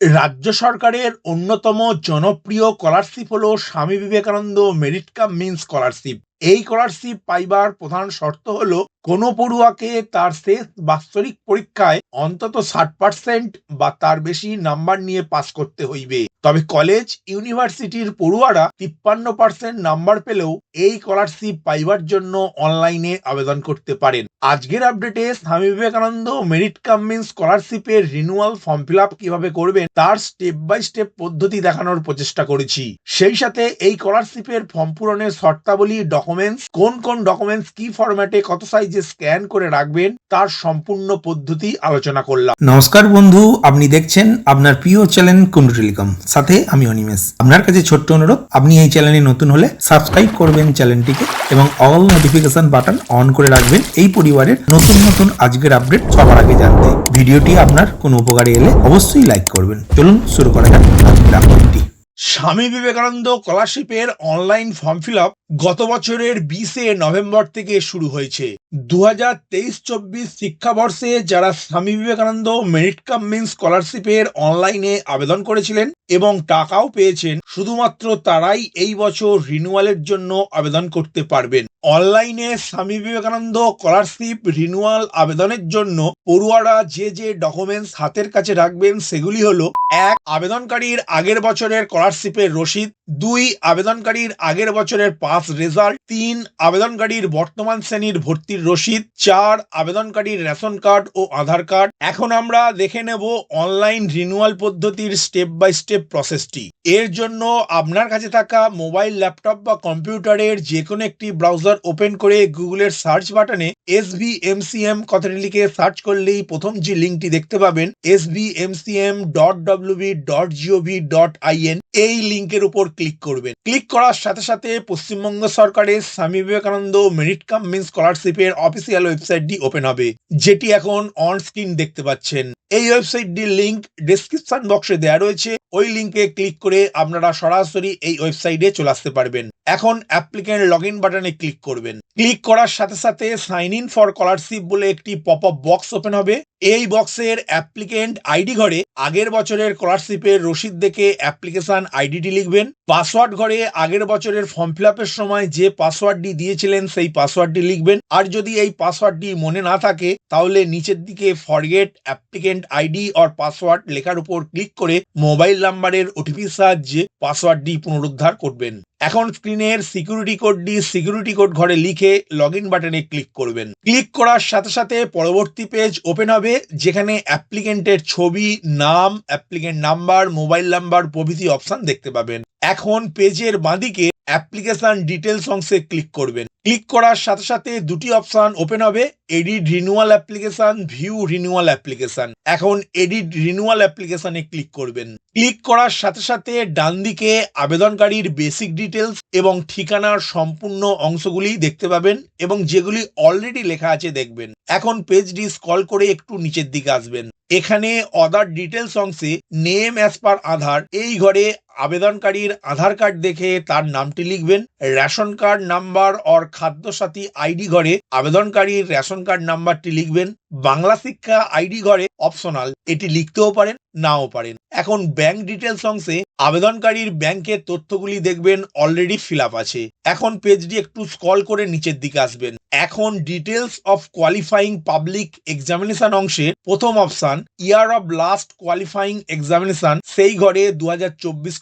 রাজ্য সরকারের অন্যতম জনপ্রিয় স্কলারশিপ হলো Swami Vivekananda merit cum mean scholarship এই স্কলারশিপ পাইবার প্রধান শর্ত হলো, কোনো পড়ুয়াকে তার শেষ বাৎসরিক পরীক্ষায় অন্তত ষাট পার্সেন্ট বা তার বেশি নাম্বার নিয়ে পাস করতে হইবে। তবে কলেজ ইউনিভার্সিটির পড়ুয়ারা তিপ্পান্ন পার্সেন্ট নাম্বার পেলেও এই স্কলারশিপ পাইবার জন্য অনলাইনে আবেদন করতে পারেন। আজকের আপডেটে স্বামী বিবেকানন্দ মেরিট কাম মিন স্কলারশিপের রিনুয়াল ফর্ম ফিল আপ কীভাবে করবেন, তার স্টেপ বাই স্টেপ পদ্ধতি দেখানোর প্রচেষ্টা করেছি। সেই সাথে এই স্কলারশিপের ফর্ম পূরণের শর্তাবলী ডকুমেন্টস কোন কোন ডকুমেন্টস কি ফরম্যাটে কত সাইজে স্ক্যান করে রাখবেন, তার সম্পূর্ণ পদ্ধতি আলোচনা করলাম। নমস্কার বন্ধু, আপনি দেখছেন আপনার প্রিয় চ্যানেল কুন্ডু টেলিকম সাথে আমি অনিমেষ। আপনার কাছে ছোট্ট অনুরোধ, আপনি এই চ্যানেলে নতুন হলে সাবস্ক্রাইব করবেন চ্যানেলটিকে এবং অল নোটিফিকেশন বাটন অন করে রাখবেন এই পরিবারের নতুন নতুন আজকের আপডেট সবার আগে জানতে। ভিডিওটি আপনার কোনো উপকারে এলে অবশ্যই লাইক করবেন। চলুন শুরু করা যাক আজকের আপডেটটি স্বামী বিবেকানন্দ স্কলারশিপের অনলাইন ফর্ম ফিল আপ গত বছরের বিশে নভেম্বর থেকে শুরু হয়েছে। দু হাজার তেইশ চব্বিশ শিক্ষাবর্ষে যারা স্বামী বিবেকানন্দ মেরিট কাম মিন স্কলারশিপের অনলাইনে আবেদন করেছিলেন এবং টাকাও পেয়েছেন, শুধুমাত্র তারাই এই বছর রিনিউয়ালের জন্য আবেদন করতে পারবেন। অনলাইনে স্বামী বিবেকানন্দ স্কলারশিপ রিনিউয়াল আবেদনের জন্য পড়ুয়ারা যে যে ডকুমেন্টস হাতের কাছে রাখবেন, সেগুলি হলো, এক, আবেদনকারীর আগের বছরের স্কলারশিপের রসিদ, দুই, আবেদনকারীর আগের বছরের পাস রেজাল্ট তিন, আবেদনকারীর বর্তমান শ্রেণির ভর্তির রসিদ, চার, আবেদনকারীর রেশন কার্ড ও আধার কার্ড এখন আমরা দেখে নেব অনলাইন রিনিউয়াল পদ্ধতির স্টেপ বাই স্টেপ প্রসেসটি এর জন্য আপনার কাছে থাকা মোবাইল ল্যাপটপ বা কম্পিউটারের যে কোনো একটি ব্রাউজার ওপেন করে গুগলের সার্চ বাটনে S B M C M কথাটি লিখে সার্চ করলেই প্রথম যে লিঙ্কটি দেখতে পাবেন S B M C M dot W B dot G O V dot I N এই লিঙ্কের উপর ক্লিক করবেন। ক্লিক করার সাথে সাথে পশ্চিমবঙ্গ সরকারের স্বামী বিবেকানন্দ মেরিট কাম মিন স্কলারশিপের অফিসিয়াল ওয়েবসাইটটি ওপেন হবে, যেটি এখন অন স্ক্রিন দেখতে পাচ্ছেন। এই ওয়েবসাইটটির লিঙ্ক ডেসক্রিপশন বক্সে দেওয়া রয়েছে। ওই লিঙ্কে ক্লিক করে আপনারা সরাসরি এই ওয়েবসাইটে চলে আসতে পারবেন। এখন অ্যাপ্লিকেন্ট লগ ইন বাটনে ক্লিক করবেন। ক্লিক করার সাথে সাথে সাইন ইন ফর স্কলারশিপ বলে একটি পপ আপ বক্স ওপেন হবে। এই বক্সের অ্যাপ্লিকেন্ট আইডি ঘরে আগের বছরের স্কলারশিপের রসিদ দেখে অ্যাপ্লিকেশন আইডিটি লিখবেন। পাসওয়ার্ড ঘরে আগের বছরের ফর্ম ফিল সময় যে পাসওয়ার্ডটি দিয়েছিলেন সেই পাসওয়ার্ডটি লিখবেন। আর যদি এই পাসওয়ার্ডটি মনে না থাকে, তাহলে নিচের দিকে forget applicant ID or password লেখার উপর ক্লিক করে মোবাইল নাম্বারের ওটিপির সাহায্যে পাসওয়ার্ডটি পুনরুদ্ধার করবেন। এখন স্ক্রিনের সিকিউরিটি কোডটি সিকিউরিটি কোড ঘরে লিখে লগ ইন বাটনে ক্লিক করবেন। ক্লিক করার সাথে সাথে পরবর্তী পেজ ওপেন হবে, যেখানে অ্যাপ্লিকেন্টের ছবি, নাম, অ্যাপ্লিকেন্ট নাম্বার, মোবাইল নাম্বার প্রভৃতি অপশন দেখতে পাবেন। এখন পেজের বাঁদিকে অ্যাপ্লিকেশন ডিটেলস অংশে ক্লিক করবেন। ক্লিক করার সাথে সাথে দুটি অপশন ওপেন হবে, edit renewal application, view renewal application. এখন এডিট রিনিউয়াল অ্যাপ্লিকেশনে ক্লিক করবেন। ক্লিক করার সাথে সাথে ডান দিকে আবেদনকারীর বেসিক ডিটেলস এবং ঠিকানার সম্পূর্ণ অংশগুলি দেখতে পাবেন এবং যেগুলি অলরেডি লেখা আছে দেখবেন। এখন পেজটি স্কল করে একটু নিচের দিকে আসবেন। এখানে অদার ডিটেলস অংশে নেম অ্যাজ পার আধার, এই ঘরে আবেদনকারীর আধার কার্ড দেখে তার নামটি লিখবেন ration card number or Khadyasathi ID ঘরে আবেদনকারীর রেশন কার্ড নাম্বারটি লিখবেন, বাংলা শিক্ষা আইডি ঘরে অপশনাল এটি লিখতেও পারেন, নাও পারেন। এখন ব্যাংক ডিটেলস অংশে আবেদনকারীর ব্যাংকের তথ্যগুলি দেখবেন অলরেডি ফিল আছে। এখন পেজটি একটু স্কল করে নিচের দিকে আসবেন। এখন details of qualifying public examination অংশে প্রথম option year of last qualifying examination সেই ঘরে দু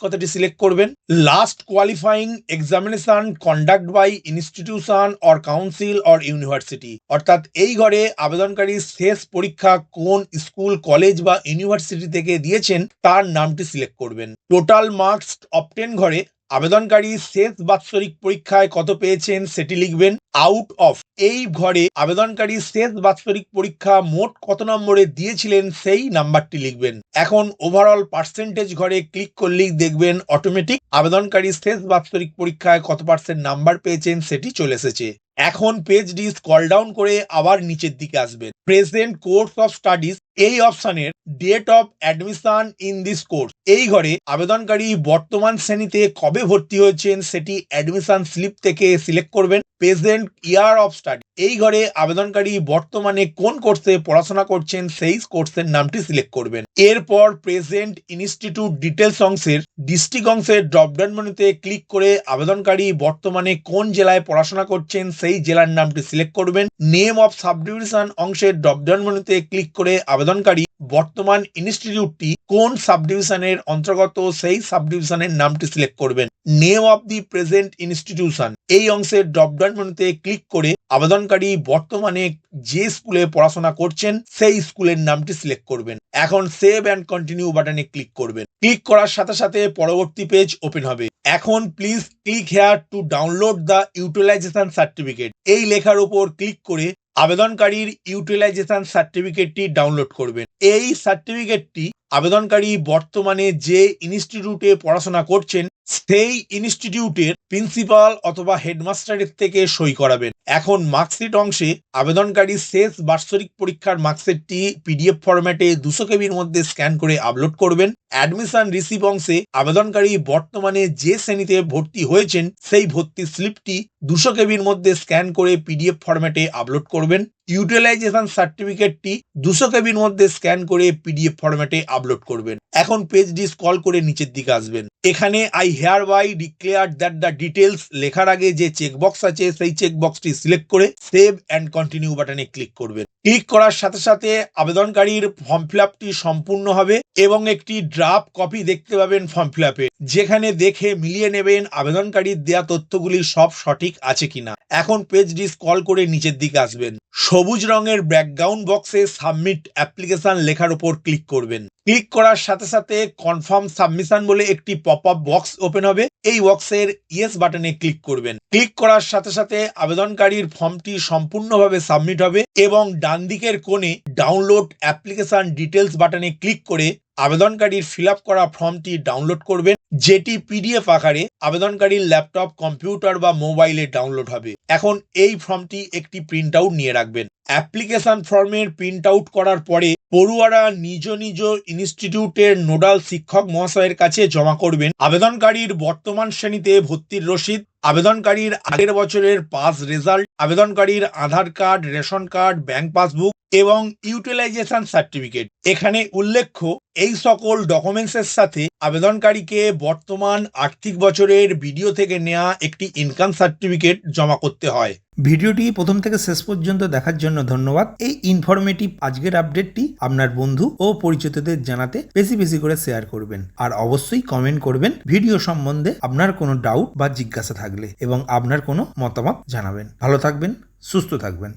কথাটি সিলেক্ট করবেন। Last qualifying examination conduct by institution or council or university অর্থাৎ এই ঘরে আবেদনকারী শেষ পরীক্ষা কোন স্কুল কলেজ বা ইউনিভার্সিটি থেকে দিয়েছেন, তার নামটি সিলেক্ট করবেন। টোটাল মার্কস অপটেন ঘরে আবেদনকারী শেষ বাৎসরিক পরীক্ষায় কত পেয়েছেন সেটি লিখবেন আউট অফ এই ঘরে আবেদনকারী শেষ বাৎসরিক পরীক্ষা মোট কত নম্বরে দিয়েছিলেন সেই নাম্বারটি লিখবেন। এখন ওভারঅল পার্সেন্টেজ ঘরে ক্লিক করলেই দেখবেন অটোমেটিক আবেদনকারী শেষ বাৎসরিক পরীক্ষায় কত পার্সেন্ট নাম্বার পেয়েছেন সেটি চলে এসেছে। এখন পেজটি স্কল ডাউন করে আবার নিচের দিকে আসবেন। প্রেজেন্ট কোর্স অফ স্টাডিজ এই অপশনের date of admission in this course এই ঘরে আবেদনকারী বর্তমান শ্রেণীতে কবে ভর্তি হয়েছেন সেটি অ্যাডমিশন স্লিপ থেকে সিলেক্ট করবেন। প্রেজেন্ট ইয়ার অফ স্টাডি এই ঘরে আবেদনকারী বর্তমানে কোন কোর্সে পড়াশোনা করছেন সেই কোর্সের নামটি সিলেক্ট করবেন। এরপর প্রেজেন্ট ইনস্টিটিউট ডিটেলস অংশের ডিস্ট্রিক্ট অংশের ড্রপডাউন মেনুতে ক্লিক করে আবেদনকারী বর্তমানে কোন জেলায় পড়াশোনা করছেন সেই জেলার নামটি সিলেক্ট করবেন। নেম অফ সাবডিভিশন অংশের ড্রপডাউন মেনুতে ক্লিক করে আবেদনকারী বর্তমান ইনস্টিটিউটটি কোন সাবডিভিশনের অন্তর্গত সেই সাবডিভিশনের নামটি সিলেক্ট করবেন। Name of the present institution এই অংশের ড্রপডাউন মেনুতে ক্লিক করে আবেদনকারী বর্তমানে যে স্কুলে পড়াশোনা করছেন সেই স্কুলের নামটি সিলেক্ট করবেন। এখন সেভ অ্যান্ড কন্টিনিউ বাটনে ক্লিক করবেন। ক্লিক করার সাথে সাথে পরবর্তী পেজ ওপেন হবে। এখন please click here to download the utilisation certificate. এই লেখার উপর ক্লিক করে আবেদনকারীর ইউটিলাইজেশন সার্টিফিকেটটি ডাউনলোড করবেন। এই সার্টিফিকেটটি আবেদনকারী বর্তমানে যে ইনস্টিটিউটে পড়াশোনা করছেন, সেই ইনস্টিটিউটের প্রিন্সিপাল অথবা হেডমাস্টারের থেকে সই করাবেন। এখন মার্কশিট অংশে আবেদনকারী শেষ বার্ষিক পরীক্ষার মার্কশিটটি পিডিএফ ফরম্যাটে দুশো কেবির মধ্যে স্ক্যান করে আপলোড করবেন। অ্যাডমিশন রিসিভ অংশে আবেদনকারী বর্তমানে যে শ্রেণীতে ভর্তি হয়েছেন, সেই ভর্তি স্লিপটি দুশো কেবির মধ্যে স্ক্যান করে পিডিএফ ফরম্যাটে আপলোড করবেন। ইউটিলাইজেশন সার্টিফিকেটটি দুশো কেবির মধ্যে স্ক্যান করে পিডিএফ ফরম্যাটে আপলোড করবেন। এখন পেজ ডিস কল করে নিচের দিকে আসবেন। এখানে I hereby declare that the details লেখার আগে যে চেকবক্স আছে, সেই চেকবক্সটি সিলেক্ট করে সেভ অ্যান্ড কন্টিনিউ বাটনে ক্লিক করবেন। ক্লিক করার সাথে সাথে আবেদনকারীর ফর্ম ফিল সম্পূর্ণ হবে। এবং একটি ড্রাফট কপি দেখতে পাবেন ফর্ম ফিল যেখানে দেখে মিলিয়ে নেবেন আবেদনকারীর দেয়া তথ্যগুলি সব সঠিক আছে কিনা। এখন পেজ ডিসকল করে নিচের দিকে আসবেন। সবুজ রঙের ব্যাকগ্রাউন্ড বক্সে সাবমিট অ্যাপ্লিকেশন লেখার উপর ক্লিক করবেন। ক্লিক করার সাথে সাথে কনফার্ম সাবমিশন বলে একটি পপ আপ বক্স ওপেন হবে। এই বক্সের ইয়েস বাটনে ক্লিক করবেন। ক্লিক করার সাথে সাথে আবেদনকারীর ফর্মটি সম্পূর্ণভাবে সাবমিট হবে এবং ডান দিকের কোণে ডাউনলোড অ্যাপ্লিকেশন ডিটেলস বাটনে ক্লিক করে আবেদনকারীর ফিল করা ফর্মটি ডাউনলোড করবেন, যেটি পিডিএফ আকারে আবেদনকারীর ল্যাপটপ, কম্পিউটার বা মোবাইলে ডাউনলোড হবে। এখন এই ফর্মটি একটি প্রিন্ট আউট নিয়ে রাখবেন। অ্যাপ্লিকেশন ফর্মের প্রিন্ট আউট করার পরে পড়ুয়ারা নিজ নিজ ইনস্টিটিউটের নোডাল শিক্ষক মহাশয়ের কাছে জমা করবেন। আবেদনকারীর বর্তমান শ্রেণীতে ভর্তির রসিদ, আবেদনকারীর আগের বছরের পাস রেজাল্ট আবেদনকারীর Aadhaar card ration card bank passbook এবং ইউটিলাইজেশন সার্টিফিকেট এখানে উল্লেখ্য, এই সকল ডকুমেন্টসের সাথে আবেদনকারীকে বর্তমান আর্থিক বছরের ভিডিও থেকে নেওয়া একটি ইনকাম সার্টিফিকেট জমা করতে হয়। ভিডিওটি প্রথম থেকে শেষ পর্যন্ত দেখার জন্য ধন্যবাদ। এই ইনফরমেটিভ আজকের আপডেটটি আপনার বন্ধু ও পরিচিতদের জানাতে বেশি বেশি করে শেয়ার করবেন। আর অবশ্যই কমেন্ট করবেন ভিডিও সম্বন্ধে আপনার কোনো ডাউট বা জিজ্ঞাসা থাকলে এবং আপনার কোনো মতামত জানাবেন। ভালো থাকবেন, সুস্থ থাকবেন।